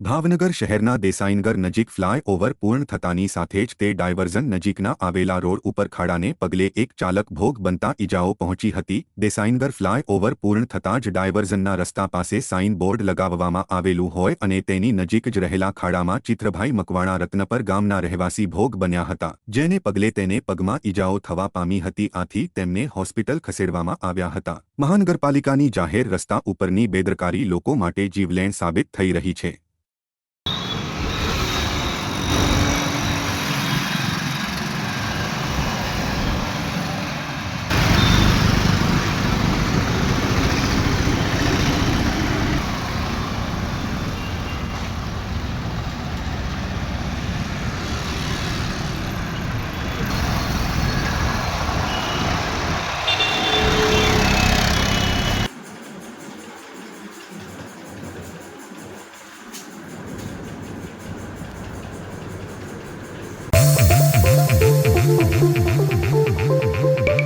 ભાવનગર શહેરના દેસાઈનગર નજીક ફ્લાયઓવર પૂર્ણ થતાની સાથે જ તે ડાયવર્ઝન નજીકના આવેલા રોડ ઉપર ખાડાને પગલે એક ચાલક ભોગ બનતા ઈજાઓ પહોંચી હતી. દેસાઈનગર ફ્લાય ઓવર પૂર્ણ થતાં જ ડાયવર્ઝનના રસ્તા પાસે સાઇન બોર્ડ લગાવવામાં આવેલું હોય અને તેની નજીક જ રહેલા ખાડામાં ચિત્રભાઈ મકવાણા રત્નપર ગામના રહેવાસી ભોગ બન્યા હતા. જેને પગલે તેને પગમાં ઈજાઓ થવા પામી હતી, આથી તેમને હોસ્પિટલ ખસેડવામાં આવ્યા હતા. મહાનગરપાલિકાની જાહેર રસ્તા ઉપરની બેદરકારી લોકો માટે જીવલેણ સાબિત થઈ રહી છે.